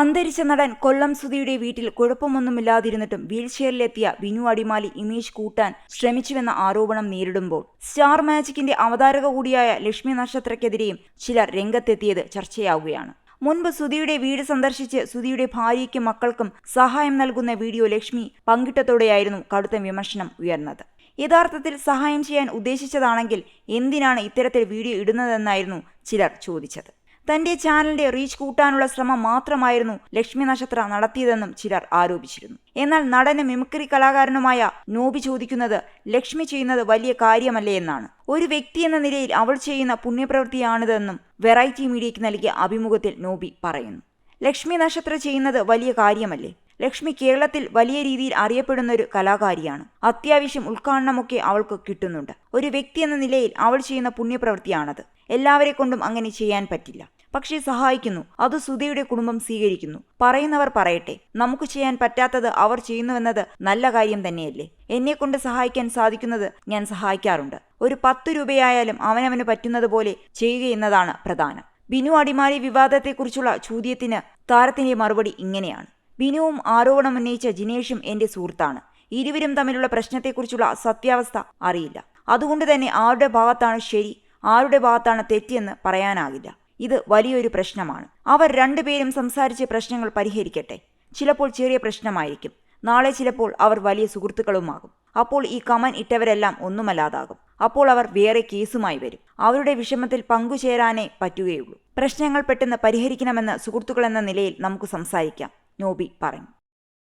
അന്തരിച്ച നടൻ കൊല്ലം സുധിയുടെ വീട്ടിൽ കുഴപ്പമൊന്നുമില്ലാതിരുന്നിട്ടും വീൽചെയറിലെത്തിയ ബിനു അടിമാലി ഇമേജ് കൂട്ടാൻ ശ്രമിച്ചുവെന്ന ആരോപണം നേരിടുമ്പോൾ സ്റ്റാർ മാജിക്കിന്റെ അവതാരക കൂടിയായ ലക്ഷ്മി നക്ഷത്രക്കെതിരെയും ചിലർ രംഗത്തെത്തിയത് ചർച്ചയാവുകയാണ്. മുൻപ് സുധിയുടെ വീട് സന്ദർശിച്ച് സുധിയുടെ ഭാര്യയ്ക്കും മക്കൾക്കും സഹായം നൽകുന്ന വീഡിയോ ലക്ഷ്മി പങ്കിട്ടതോടെയായിരുന്നു കടുത്ത വിമർശനം ഉയർന്നത്. യഥാർത്ഥത്തിൽ സഹായം ചെയ്യാൻ ഉദ്ദേശിച്ചതാണെങ്കിൽ എന്തിനാണ് ഇത്തരത്തിൽ വീഡിയോ ഇടുന്നതെന്നായിരുന്നു ചിലർ ചോദിച്ചത്. തന്റെ ചാനലിന്റെ റീച്ച് കൂട്ടാനുള്ള ശ്രമം മാത്രമായിരുന്നു ലക്ഷ്മി നക്ഷത്ര നടത്തിയതെന്നും ചിലർ ആരോപിച്ചിരുന്നു. എന്നാൽ നടനും മിമിക്രി കലാകാരനുമായ നോബി ചോദിക്കുന്നത് ലക്ഷ്മി ചെയ്യുന്നത് വലിയ കാര്യമല്ലേ എന്നാണ്. ഒരു വ്യക്തി എന്ന നിലയിൽ അവൾ ചെയ്യുന്ന പുണ്യപ്രവൃത്തിയാണിതെന്നും വെറൈറ്റി മീഡിയയ്ക്ക് നൽകിയ അഭിമുഖത്തിൽ നോബി പറയുന്നു. ലക്ഷ്മി നക്ഷത്ര ചെയ്യുന്നത് വലിയ കാര്യമല്ലേ? ലക്ഷ്മി കേരളത്തിൽ വലിയ രീതിയിൽ അറിയപ്പെടുന്ന ഒരു കലാകാരിയാണ്. അത്യാവശ്യം ഉദ്ഘാടനമൊക്കെ അവൾക്ക് കിട്ടുന്നുണ്ട്. ഒരു വ്യക്തി എന്ന നിലയിൽ അവൾ ചെയ്യുന്ന പുണ്യപ്രവൃത്തിയാണത്. എല്ലാവരെ കൊണ്ടും അങ്ങനെ ചെയ്യാൻ പറ്റില്ല. പക്ഷേ സഹായിക്കുന്നു. അത് സുധയുടെ കുടുംബം സ്വീകരിക്കുന്നു. പറയുന്നവർ പറയട്ടെ നമുക്ക് ചെയ്യാൻ പറ്റാത്തത് അവർ ചെയ്യുന്നുവെന്നത് നല്ല കാര്യം തന്നെയല്ലേ? എന്നെ കൊണ്ട് സഹായിക്കാൻ സാധിക്കുന്നത് ഞാൻ സഹായിക്കാറുണ്ട്. ഒരു പത്ത് രൂപയായാലും അവനവന് പറ്റുന്നത് പോലെ ചെയ്യുക എന്നതാണ് പ്രധാനം. ബിനു അടിമാലി വിവാദത്തെക്കുറിച്ചുള്ള ചോദ്യത്തിന് താരത്തിന്റെ മറുപടി ഇങ്ങനെയാണ്. ബിനുവും ആരോപണം ഉന്നയിച്ച ജിനേഷും എന്റെ സുഹൃത്താണ്. ഇരുവരും തമ്മിലുള്ള പ്രശ്നത്തെക്കുറിച്ചുള്ള സത്യാവസ്ഥ അറിയില്ല. അതുകൊണ്ട് തന്നെ ആരുടെ ഭാഗത്താണ് ശരി ആരുടെ ഭാഗത്താണ് തെറ്റെന്ന് പറയാനാകില്ല. ഇത് വലിയൊരു പ്രശ്നമാണ്. അവർ രണ്ടുപേരും സംസാരിച്ച് പ്രശ്നങ്ങൾ പരിഹരിക്കട്ടെ. ചിലപ്പോൾ ചെറിയ പ്രശ്നമായിരിക്കും. നാളെ ചിലപ്പോൾ അവർ വലിയ സുഹൃത്തുക്കളുമാകും. അപ്പോൾ ഈ കമൻ ഇട്ടവരെല്ലാം ഒന്നുമല്ലാതാകും. അപ്പോൾ അവർ വേറെ കേസുമായി വരും. അവരുടെ വിഷമത്തിൽ പങ്കുചേരാനേ പറ്റുകയുള്ളൂ. പ്രശ്നങ്ങൾ പെട്ടെന്ന് പരിഹരിക്കണമെന്ന് സുഹൃത്തുക്കളെന്ന നിലയിൽ നമുക്ക് സംസാരിക്കാം. നോബി പറഞ്ഞു.